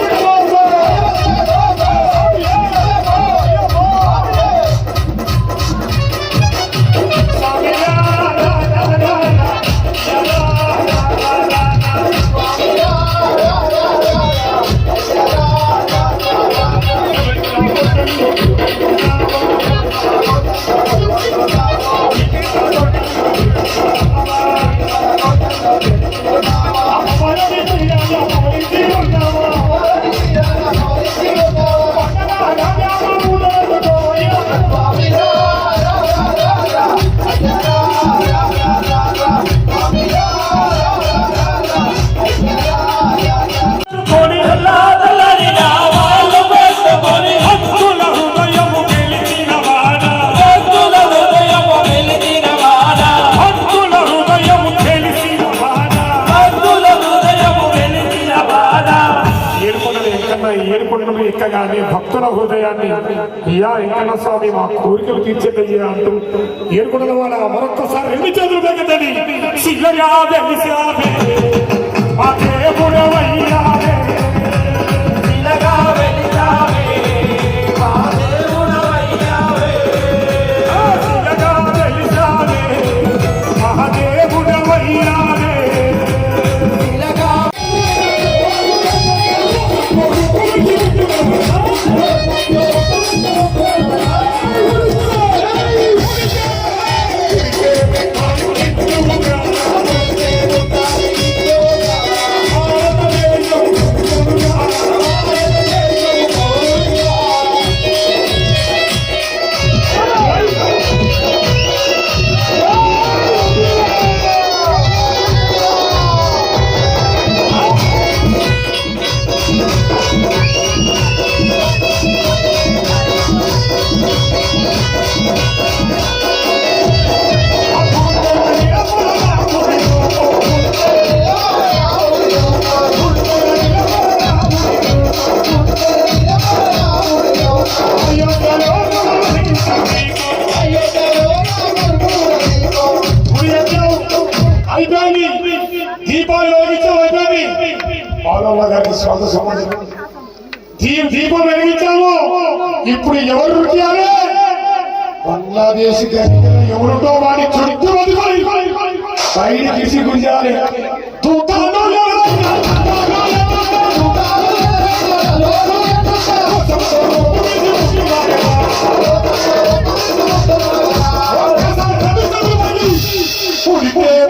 కొని ఏడుకొండలు ఎక్కగానే భక్తుల హృదయాన్ని అయ్యా వెంకన్న స్వామి మా కోరికలు తీర్చేదయ్యా అంటూ ఏడుకొండల వాళ్ళ మరొక్కసారి రెండు చేతులు తగ్గదని శిలగా అయిపోయింది దీపాలు వెలిగించాం అయిపోయింది పాలవ్వ గారి స్వాగత సమాజం. దీపం వెలిగించాము. ఇప్పుడు ఎవరు నృత్యాలే బంగ్లాదేశ్ ఎవరుంటో వాడి చుట్టూ బయట గుంజాలి తూతాను పుడితే పుట్ట